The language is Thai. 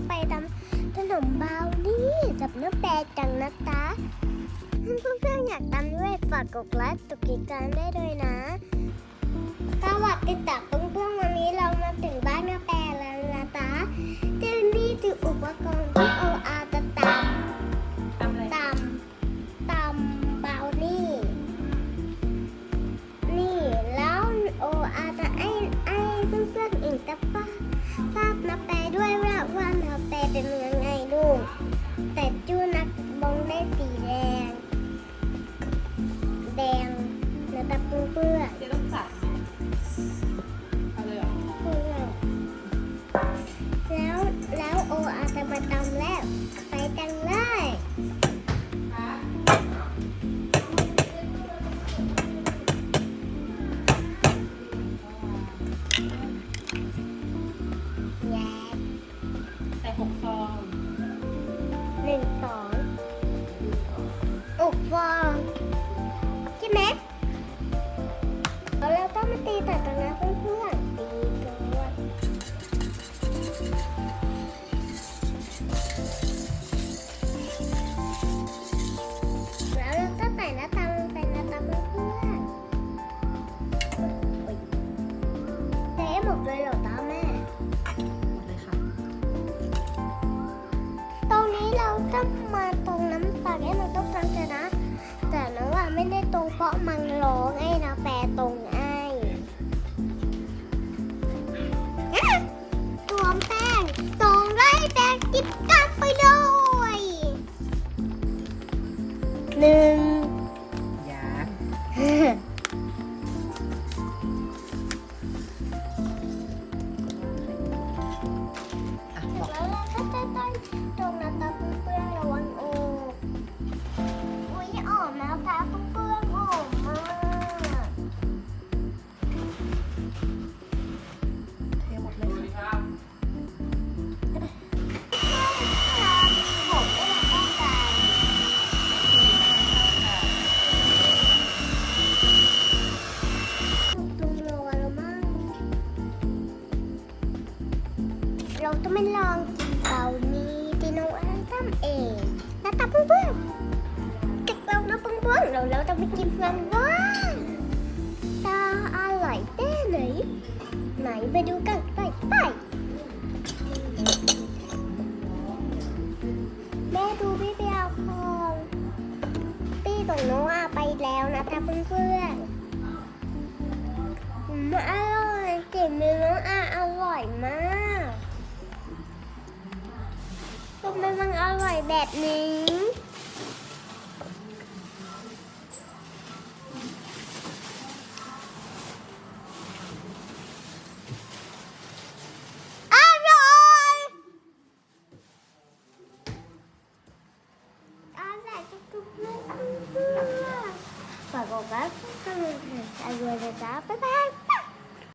จะไปทำขนมบาวนี่กับน้ำแปรจังนะตาเพื่อนๆอยากทำด้วยฝากกดไลค์กดติจการได้ด้วยนะสวัสดีจ้ะเพื่อนๆ แต่จูนักบองได้สีแดง แดงนะครับเพื่อนเดี๋ยวต้องจัดไหมเอาเลยเหรอๆเพื่อนแล้วแล้วโออาจจะมาตำแล้ว ไปจังเลยแย เลยเหรอตาแม่ หมดเลยค่ะ ตรงนี้เราต้องมาตรงน้ำปลาแก้มันต้องตรงจะนะ แต่นะว่าไม่ได้ตรงเพราะมันร้องไอ้นะแปรตรงไอ้อะรวมแป้งตรงไล่แป้งจิบกันไปเลยหนึ่ง เราต้องไม่ลองกินเตานี้ที่น้องอันทำเองนะตาเพื่อนๆจากเรานะเพื่อนๆเราเราจะไปกินกันว่าตาอร่อยแน่ไหนไหนไปดูกันไปไปแม่ดูพี่เปียพองพี่ของน้องอาไปแล้วนะคะเพื่อนๆอืมอร่อยกลิ่นเนื้อน้องอาอร่อยมาก ทำไมมันอร่อยแบบนี้ อร่อยอร่อยทุกๆเรื่องฝากกดไลค์กดติดตามด้วยนะจ๊ะบ๊ายบาย